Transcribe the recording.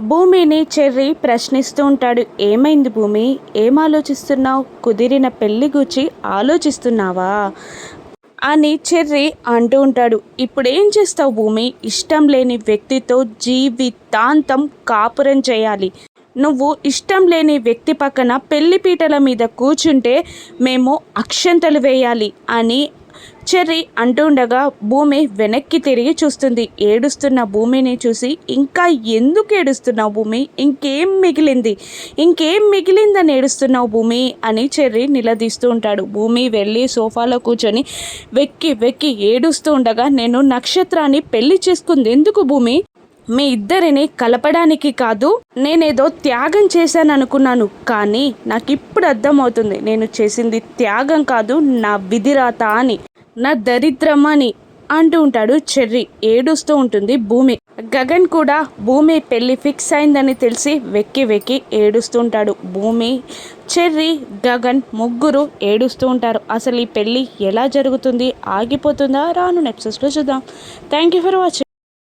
భూమిని చెర్రి ప్రశ్నిస్తూ ఉంటాడు. ఏమైంది భూమి? ఏం ఆలోచిస్తున్నావు కుదిరిన పెళ్ళి గూచి ఆలోచిస్తున్నావా? అని చెర్రి అంటూ ఉంటాడు. ఇప్పుడు ఏం చేస్తావు భూమి? ఇష్టం లేని వ్యక్తితో జీవితాంతం కాపురం చేయాలి. నువ్వు ఇష్టం లేని వ్యక్తి పక్కన పెళ్ళి పీటల మీద కూర్చుంటే మేము అక్షంతలు వేయాలి అని చెర్రి అంటుండగా భూమి వెనక్కి తిరిగి చూస్తుంది. ఏడుస్తున్న భూమిని చూసి ఇంకా ఎందుకు ఏడుస్తున్నావు భూమి? ఇంకేం మిగిలింది? ఇంకేం మిగిలిందని ఏడుస్తున్నావు భూమి? అని చెర్రి నిలదీస్తూ ఉంటాడు. భూమి వెళ్ళి సోఫాలో కూర్చొని వెక్కి వెక్కి ఏడుస్తూ ఉండగా నేను నక్షత్రాన్ని పెళ్ళి చేసుకుంది ఎందుకు భూమి? మీ ఇద్దరిని కలపడానికి కాదు నేనేదో త్యాగం చేశాను అనుకున్నాను కానీ నాకు ఇప్పుడు అర్థమవుతుంది నేను చేసింది త్యాగం కాదు నా విధిరాత అని. నా దరిద్రం అని అంటూ ఉంటాడు చెర్రి. ఏడుస్తూ ఉంటుంది భూమి. గగన్ కూడా భూమి పెళ్ళి ఫిక్స్ అయిందని తెలిసి వెక్కి వెక్కి ఏడుస్తూ ఉంటాడు భూమి. చెర్రి గగన్ ముగ్గురు ఏడుస్తూ ఉంటారు. అసలు ఈ పెళ్ళి ఎలా జరుగుతుంది? ఆగిపోతుందా? రాను నెప్సెస్లో చూద్దాం. Thank you for watching